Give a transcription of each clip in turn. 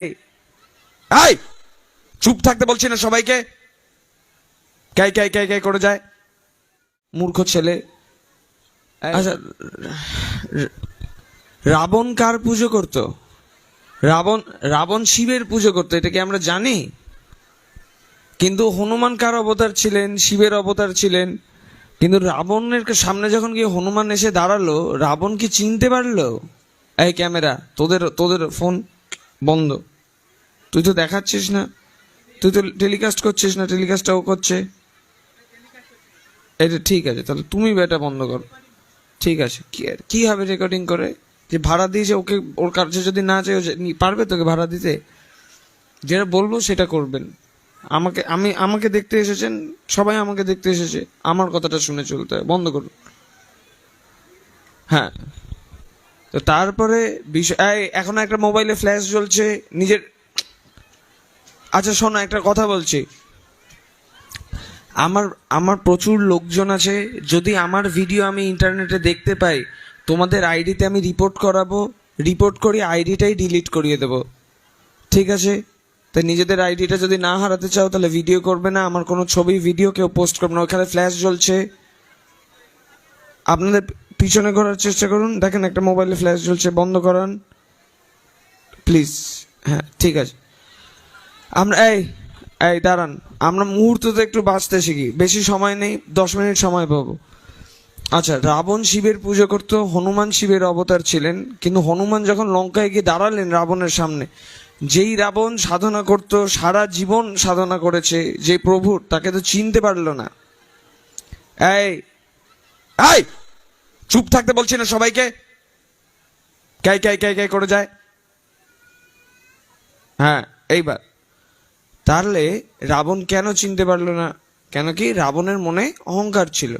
এই। চুপ থাকতে বলছি না সবাইকে। ক্যাই ক্যাই ক্যাই ক্যাই করে যায়। মূর্খ ছেলে। আচ্ছা রাবণ কার পুজো করতো? রাবণ রাবণ শিবের পুজো করতো এটা কি আমরা জানি? কিন্তু হনুমান কার অবতার ছিলেন? শিবের অবতার ছিলেন। কিন্তু রাবণের সামনে যখন গিয়ে হনুমান এসে দাঁড়াল রাবণ কি চিনতে পারল? এই ক্যামেরা তোদের তোদের ফোন বন্ধ। তুই তো দেখাচ্ছিস না। তুই তো টেলিকাস্ট করছিস না টেলিকাস্টটাও করছে। এটা ঠিক আছে, তাহলে তুমি এটা বন্ধ করো। ঠিক আছে, কি আর, কি হবে রেকর্ডিং করে? যে ভাড়া দিয়েছে ওকে, ওর কাছে যদি না চাই পারবে তোকে ভাড়া দিতে? যেটা বলব সেটা করবেন। আমাকে, আমি, আমাকে দেখতে এসেছেন, সবাই আমাকে দেখতে এসেছে। আমার কথাটা শুনে চলতে হয়। বন্ধ করুন হ্যাঁ। তো তারপরে বিষয় এখনও একটা মোবাইলে ফ্ল্যাশ জ্বলছে। নিজের আচ্ছা শোনো, একটা কথা বলছি। আমার আমার প্রচুর লোকজন আছে, যদি আমার ভিডিও আমি ইন্টারনেটে দেখতে পাই, তোমাদের আইডিতে আমি রিপোর্ট করাবো রিপোর্ট করি আইডিটাই ডিলিট করিয়ে দেবো। ঠিক আছে? তাই নিজেদের আইডিটা যদি না হারাতে চাও, তাহলে ভিডিও করবে না। আমার কোনো ছবি ভিডিও কেউ পোস্ট করবে না। ওখানে ফ্ল্যাশ জ্বলছে। আপনাদের পিছনে করার চেষ্টা করুন। দেখেন, একটা মোবাইলে ফ্ল্যাশ জ্বলছে। বন্ধ করান। প্লিজ হ্যাঁ ঠিক আছে। আমরা, এই এই, দাঁড়ান। আমরা মুহূর্ততে একটু বাঁচতে শিখি। বেশি সময় নেই, দশ মিনিট সময় পাবো। আচ্ছা রাবণ শিবের পুজো করতো, হনুমান শিবের অবতার ছিলেন, কিন্তু হনুমান যখন লঙ্কায় গিয়ে দাঁড়ালেন রাবণের সামনে, যেই রাবণ সাধনা করত, সারা জীবন সাধনা করেছে, যে প্রভুর তাকে তো চিনতে পারল না। এই এই, চুপ থাকতে বলছি না সবাইকে। ক্যাই ক্যাই ক্যাই ক্যাই করে যায়। হ্যাঁ এইবার। তাহলে রাবণ কেন চিনতে পারল না? কেন কি রাবণের মনে অহংকার ছিল?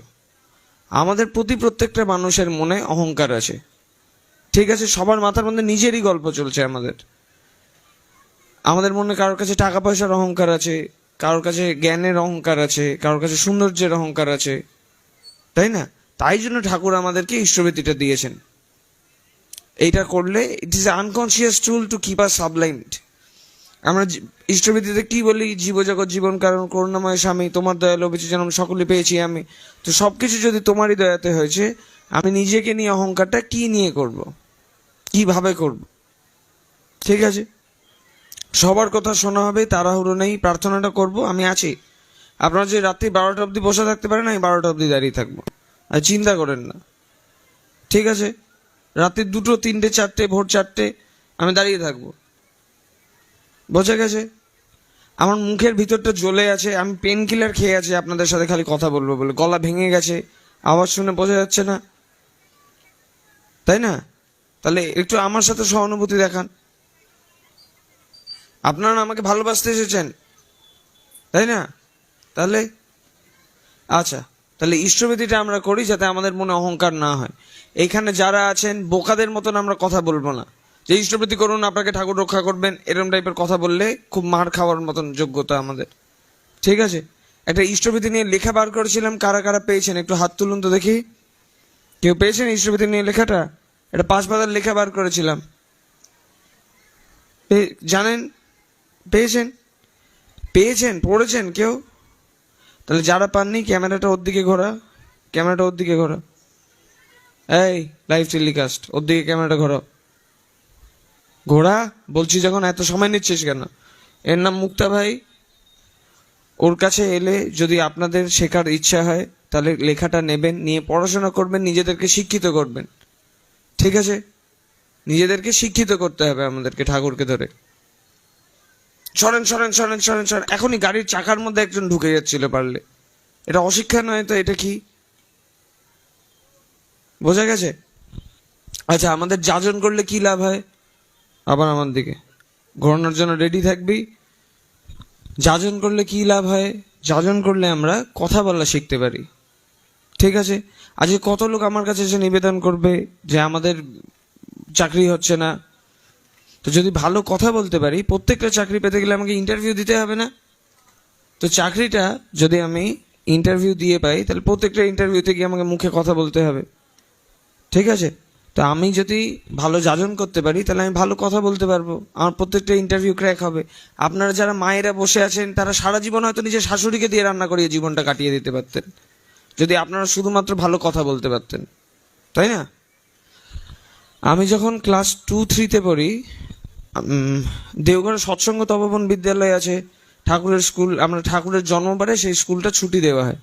আমাদের প্রতি প্রত্যেকটা মানুষের মনে অহংকার আছে। ঠিক আছে, সবার মাথার মধ্যে নিজেরই গল্প চলছে আমাদের। আমাদের মনে কারোর কাছে টাকা পয়সার অহংকার আছে, কারোর কাছে জ্ঞানের অহংকার আছে, কারোর কাছে সৌন্দর্যের অহংকার আছে। তাই না? তাই জন্য ঠাকুর আমাদেরকে ইষ্টভীতিটা দিয়েছেন। এইটা করলে it is unconscious tool to keep us sublimed আমরা ইষ্টভীতিতে কি বলি? জীবজগৎ, জীবন কারণ, করুণাময় স্বামী, তোমার দয়াল অভিচি যেন সকলে পেয়েছি আমি। তো সব কিছু যদি তোমারই দয়াতে হয়েছে, আমি নিজেকে নিয়ে অহংকারটা কি নিয়ে করব? কীভাবে করব? ঠিক আছে? সবার কথা শোনা হবে, তাড়াহুড়ো নেই, প্রার্থনাটা করব, আমি আছি। আপনারা যে রাত্রি বারোটা অবধি বসে থাকতে পারেন, আমি বারোটা অবধি দাঁড়িয়ে থাকব। আর চিন্তা করেন না। ঠিক আছে? রাত্রি দুটো, তিনটে, চারটে, ভোর চারটে, আমি দাঁড়িয়ে থাকব। বোঝা গেছে? আমার মুখের ভিতরটা জ্বলে আছে, আমি পেন কিলার খেয়ে আছি, আপনাদের সাথে খালি কথা বলব বলে। গলা ভেঙে গেছে, আওয়াজ শুনে বোঝা যাচ্ছে না। তাই না? তাহলে একটু আমার সাথে সহানুভূতি দেখান। আপনারা আমাকে ভালোবাসতে এসেছেন। তাই না? তাহলে? আচ্ছা তাহলে ইষ্টবিধিটা আমরা করি যাতে আমাদের মনে অহংকার না হয়। এইখানে যারা আছেন, বোকাদের মতন আমরা কথা বলব না। যে ইষ্টবৃত্তি করুন, আপনাকে ঠাকুর রক্ষা করবেন এরকম টাইপের কথা বললে খুব মার খাওয়ার মতন যোগ্যতা আমাদের। ঠিক আছে? একটা ইষ্টবিধি নিয়ে লেখা বার করেছিলাম, কারা কারা পেয়েছেন? একটু হাত তুলুন তো দেখি। কেউ পেয়েছেন ইষ্টবিধি নিয়ে লেখাটা? এটা পাঁচ পাতার লেখা বার করেছিলাম। জানেন? পেয়েছেন? পেয়েছেন? পড়েছেন কেউ? তাহলে যারা পাননি, ক্যামেরাটা ওর দিকে ঘোরা। ক্যামেরাটা ওর দিকে ঘোরা। এই লাইভ টেলিকাস্ট ওর দিকে ক্যামেরাটা ঘোরাও। ঘোড়া, বলছি যখন এত সময় নিচ্ছিস কেন? এর নাম মুক্তা ভাই। ওর কাছে এলে যদি আপনাদের শেখার ইচ্ছা হয়, তাহলে লেখাটা নেবেন, নিয়ে পড়াশোনা করবেন, নিজেদেরকে শিক্ষিত করবেন। ঠিক আছে? নিজেদেরকে শিক্ষিত করতে হবে আমাদেরকে ঠাকুরকে ধরে। সরেন সরেন সরেন সরেন সরেন। এখনই গাড়ির চাকার মধ্যে একজন ঢুকে যাচ্ছিল পারলে। এটা অশিক্ষা নয় তো, এটা কি? বোঝা গেছে? আচ্ছা আমাদের যাজন করলে কি লাভ হয়? আবার আমার দিকে। ঘোরানোর জন্য রেডি থাকবি। যাজন করলে কি লাভ হয়? যাজন করলে আমরা কথা বলা শিখতে পারি। ঠিক আছে? আজকে কত লোক আমার কাছে এসে নিবেদন করবে যে আমাদের চাকরি হচ্ছে না? তো যদি ভালো কথা বলতে পারি, প্রত্যেকটা চাকরি পেতে গেলে আমাকে ইন্টারভিউ দিতে হবে না? তো চাকরিটা যদি আমি ইন্টারভিউ দিয়ে পাই, তাহলে প্রত্যেকটা ইন্টারভিউতে গিয়ে আমাকে মুখে কথা বলতে হবে। ঠিক আছে? তো আমি যদি ভালো যাজন করতে পারি, তাহলে আমি ভালো কথা বলতে পারব। আমার প্রত্যেকটা ইন্টারভিউ ক্র্যাক হবে। আপনারা যারা মায়েরা বসে আছেন, তারা সারা জীবন হয়তো নিজের শাশুড়িকে দিয়ে রান্না করিয়ে জীবনটা কাটিয়ে দিতে পারতেন। যদি আপনারা শুধুমাত্র ভালো কথা বলতে পারতেন। তাই না? আমি যখন ক্লাস টু থ্রিতে পড়ি দেওঘরে সৎসঙ্গ তপবন বিদ্যালয় আছে, ঠাকুরের স্কুল আমরা ঠাকুরের জন্মবারে সেই স্কুলটা ছুটি দেওয়া হয়।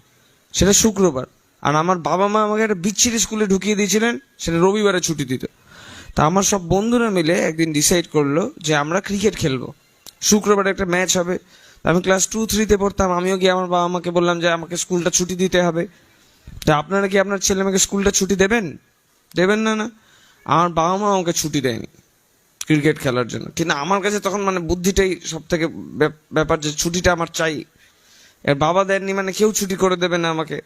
সেটা শুক্রবার। আর আমার বাবা মা আমাকে একটা বিচ্ছিরি স্কুলে ঢুকিয়ে দিয়েছিলেন, সেটা রবিবারে ছুটি দিত। তা আমার সব বন্ধুরা মিলে একদিন ডিসাইড করল যে আমরা ক্রিকেট খেলব। শুক্রবারে একটা ম্যাচ হবে। আমি ক্লাস টু থ্রিতে পড়তাম, আমিও গিয়ে আমার বাবা মাকে বললাম যে আমাকে স্কুলটা ছুটি দিতে হবে। তা আপনারা কি আপনার ছেলে মেয়েকে স্কুলটা ছুটি দেবেন? দেবেন না না। আমার বাবা মা আমাকে ছুটি দেয়নি ক্রিকেট খেলার জন্য। কিন্তু আমার কাছে তখন মানে বুদ্ধিটাই সব থেকে ব্যাপার যে ছুটিটা আমার চাই। এর বাবা দেননি মানে কেউ ছুটি করে দেবে না আমাকে।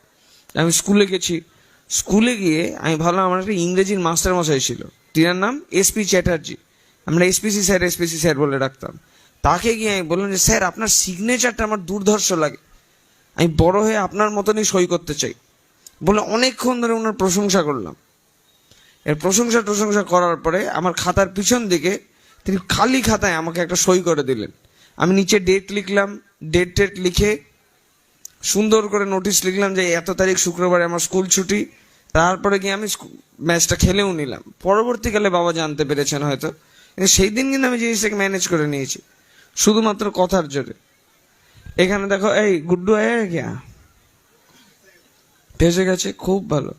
আমি স্কুলে গেছি। স্কুলে গিয়ে আমি ভাবলাম আমার একটা ইংরেজির মাস্টার মশাই ছিল। তিনার নাম এসপি চ্যাটার্জি। আমরা এসপিসি স্যার এসপিসি স্যার বলে ডাকতাম। তাকে গিয়ে আমি বললাম যে, স্যার, আপনার সিগনেচারটা আমার দুর্ধর্ষ লাগে। আমি বড় হয়ে আপনার মতনই সই করতে চাই। বলে অনেকক্ষণ ধরে ওনার প্রশংসা করলাম। এর প্রশংসা প্রশংসা করার পরে আমার খাতার পিছন দিকে তিনি খালি খাতায় আমাকে একটা সই করে দিলেন। আমি নিচে ডেট লিখলাম। ডেট টেট লিখে সুন্দর করে নোটিশ লিখলাম যে এত তারিখ শুক্রবারে আমার স্কুল ছুটি। তারপরে গিয়ে আমি ম্যাচটা খেলেও নিলাম। পরবর্তীকালে বাবা জানতে পেরেছেন হয়তো। সেই দিন কিন্তু আমি জিনিসটাকে ম্যানেজ করে নিয়েছি। শুধুমাত্র কথার জোরে। এখানে দেখো, এই গুড্ডু আয়া গিয়া? ভেসে গেছে, খুব ভালো।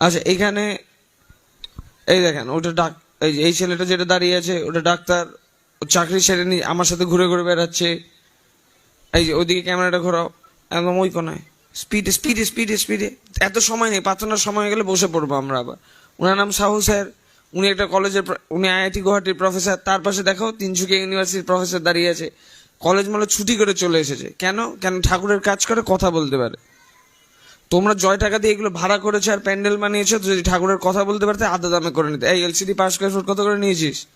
আচ্ছা এখানে এই দেখেন, ওটা ডাক, এই এই ছেলেটা যেটা দাঁড়িয়ে আছে, ওটা ডাক্তার চাকরি সেরে নিয়ে আমার সাথে ঘুরে ঘুরে বেড়াচ্ছে। এই যে ওইদিকে ক্যামেরাটা ঘোরাও। একদম ওই কোনায়। স্পিডে স্পিডে স্পিডে স্পিডে এত সময় নেই, প্রার্থনার সময় গেলে বসে পড়ব আমরা আবার। ওনার নাম সাহু স্যার। উনি একটা কলেজের উনি আইআইটি গুয়াহাটির প্রফেসর। তার পাশে দেখো, তিনসুকিয়া ইউনিভার্সিটির প্রফেসর দাঁড়িয়ে আছে। কলেজ মানে ছুটি করে চলে এসেছে। কেন? কেন ঠাকুরের কাজ করে, কথা বলতে পারে। তোমরা জয় টাকা দিয়ে এগুলো ভাড়া করেছ আর প্যান্ডেল বানিয়েছো যদি ঠাকুরের কথা বলতে পারতে আধা দামে করে নিতে। এই এলসিডি পাঁচ স্কোয়ার ফুট কত করে নিয়েছিস?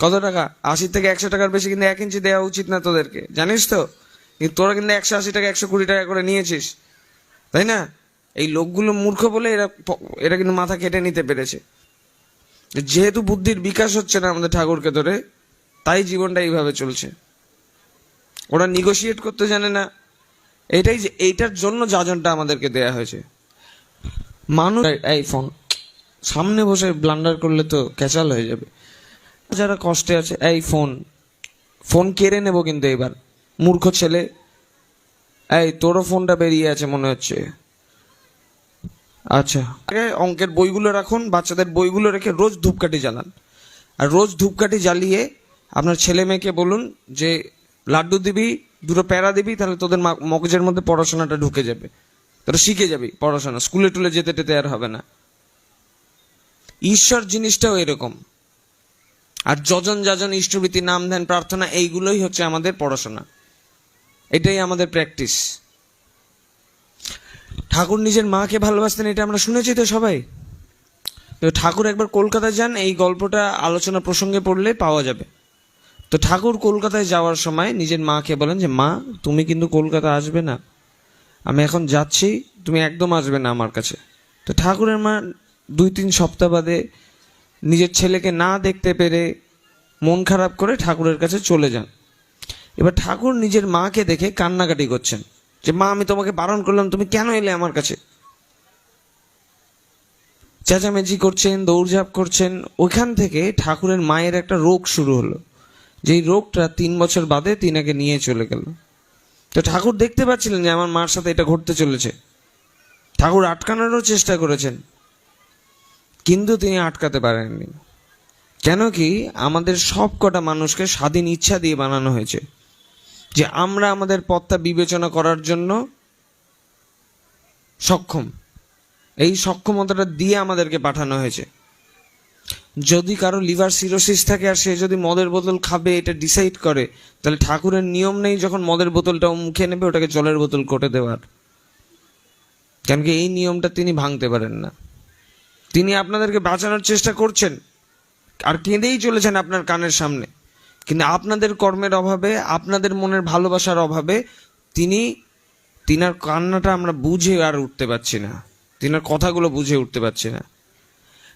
কত টাকা? আশি থেকে একশো টাকার বেশি কিন্তু এক ইঞ্চি দেওয়া উচিত না তোদেরকে। জানিস তো? কিন্তু তোরা কিন্তু একশো আশি টাকা, একশো কুড়ি টাকা করে নিয়েছিস, তাই না? এই লোকগুলো মূর্খ বলে এরা এরা কিন্তু মাথা কেটে নিতে পেরেছে। যেহেতু বুদ্ধির বিকাশ হচ্ছে না আমাদের ঠাকুরকে ধরে, তাই জীবনটা এইভাবে চলছে। ওরা নিগোশিয়েট করতে জানে না। এটাই যে, এইটার জন্য যাজনটা আমাদেরকে দেয়া হয়েছে। মানুষ, এই ফোন, সামনে বসে ব্লান্ডার করলে তো ক্যাচাল হয়ে যাবে। যারা কষ্টে আছে, এই ফোন ফোন কেড়ে নেব কিন্তু এবার। মূর্খ ছেলে। এই, তোরও ফোনটা বেরিয়ে আছে মনে হচ্ছে। আচ্ছা। অঙ্কের বইগুলো রাখুন, বাচ্চাদের বইগুলো রেখে রোজ ধূপকাঠি জ্বালান। আর রোজ ধূপকাঠি জ্বালিয়ে আপনার ছেলে মেয়েকে বলুন যে, লাড্ডু দিবি, দুটো প্যারা দিবি, তাহলে তোদের মগজের মধ্যে পড়াশোনাটা ঢুকে যাবে। তোরা শিখে যাবি পড়াশোনা, স্কুলে টুলে যেতে টেতে আর হবে না। ঈশ্বর জিনিসটাও এরকম। আর যজন যাজন ইষ্টভীতি নাম ধ্যান, প্রার্থনা, এইগুলোই হচ্ছে আমাদের পড়াশোনা। এটাই আমাদের প্র্যাকটিস ঠাকুর নিজের মাকে ভালোবাসতেন, এটা আমরা শুনেছি তো সবাই। তো ঠাকুর একবার কলকাতায় যান, এই গল্পটা আলোচনা প্রসঙ্গে পড়লে পাওয়া যাবে। তো ঠাকুর কলকাতায় যাওয়ার সময় নিজের মাকে বলেন যে, মা, তুমি কিন্তু কলকাতা আসবে না। আমি এখন যাচ্ছি, তুমি একদম আসবে না আমার কাছে। তো ঠাকুরের মা দুই তিন সপ্তাহ বাদে নিজের ছেলেকে না দেখতে পেরে মন খারাপ করে ঠাকুরের কাছে চলে যান। এবার ঠাকুর নিজের মাকে দেখে কান্নাকাটি করছেন যে, মা, আমি তোমাকে বারণ করলাম, তুমি কেন এলে আমার কাছে? চেঁচামেচি করছেন, দৌড়ঝাঁপ করছেন। ওইখান থেকে ঠাকুরের মায়ের একটা রোগ শুরু হলো। যেই রোগটা তিন বছর বাদে তিনাকে নিয়ে চলে গেল। তো ঠাকুর দেখতে পাচ্ছিলেন যে, আমার মার সাথে এটা ঘটতে চলেছে। ঠাকুর আটকানোরও চেষ্টা করেছেন। কিন্তু তিনি আটকাতে পারেননি। কেন কি, আমাদের সব কটা মানুষকে স্বাধীন ইচ্ছা দিয়ে বানানো হয়েছে। যে আমরা আমাদের পথটা বিবেচনা করার জন্য সক্ষম। এই সক্ষমতাটা দিয়ে আমাদেরকে পাঠানো হয়েছে। যদি কারও লিভার সিরোসিস থাকে আর সে যদি মদের বোতল খাবে, এটা ডিসাইড করে, তাহলে ঠাকুরের নিয়ম নেই যখন মদের বোতলটা মুখে নেবে, ওটাকে জলের বোতল কোটে দেওয়ার। কেন কি এই নিয়মটা তিনি ভাঙতে পারেন না। তিনি আপনাদেরকে বাঁচানোর চেষ্টা করছেন। আর কেঁদেই চলেছেন আপনার কানের সামনে। কিন্তু আপনাদের কর্মের অভাবে, আপনাদের মনের ভালোবাসার অভাবে, তিনি, তিনার কান্নাটা আমরা বুঝে আর উঠতে পারছি না। তিনার কথাগুলো বুঝে উঠতে পারছি না।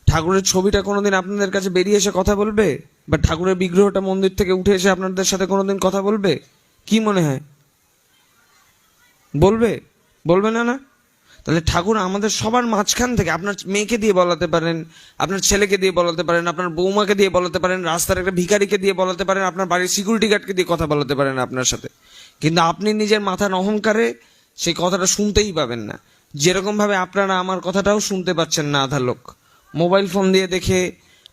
ঠাকুরের ছবিটা কোনোদিন আপনাদের কাছে বেরিয়ে এসে কথা বলবে? বা ঠাকুরের বিগ্রহটা মন্দির থেকে উঠে এসে আপনাদের সাথে কোনোদিন কথা বলবে? কি মনে হয়? বলবে? বলবে না না? তাহলে ঠাকুর আমাদের সবার মাঝখান থেকে, আপনার মেয়েকে দিয়ে বলাতে পারেন, আপনার ছেলেকে দিয়ে বলাতে পারেন, আপনার বৌমাকে দিয়ে বলাতে পারেন, রাস্তার একটা ভিখারিকে দিয়ে বলাতে পারেন, আপনার বাড়ির সিকিউরিটি গার্ডকে দিয়ে কথা বলাতে পারেন আপনার সাথে। কিন্তু আপনি নিজের মাথার অহংকারে সেই কথাটা শুনতেই পাবেন না। যেরকম ভাবে আপনারা আমার কথাটাও শুনতে পাচ্ছেন না আধা লোক। মোবাইল ফোন দিয়ে দেখে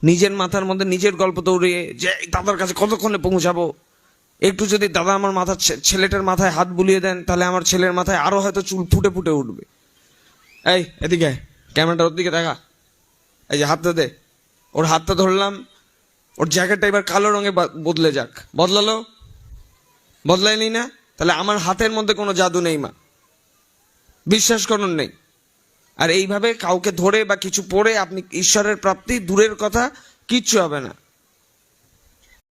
নিজের মাথার মধ্যে নিজের গল্প দৌড়িয়ে যে দাদার কাছে কতক্ষণে পৌঁছাবো? একটু যদি দাদা আমার মাথার ছেলেটার মাথায় হাত বুলিয়ে দেন, তাহলে আমার ছেলের মাথায় আরও হয়তো চুল ফুটে ফুটে উঠবে। এই, এদিকে ক্যামেরাটা ওর দিকে দেখা। এই যে হাতটা দে। ওর হাতটা ধরলাম। ওর জ্যাকেটটা এবার কালো রঙে বদলে যাক। বদলালো? বদলায়নি না? তাহলে আমার হাতের মধ্যে কোনো জাদু নেই, মা। বিশ্বাস করুন নেই। আর এইভাবে কাউকে ধরে বা কিছু পড়ে আপনি ঈশ্বরের প্রাপ্তি, দূরের কথা কিচ্ছু হবে না।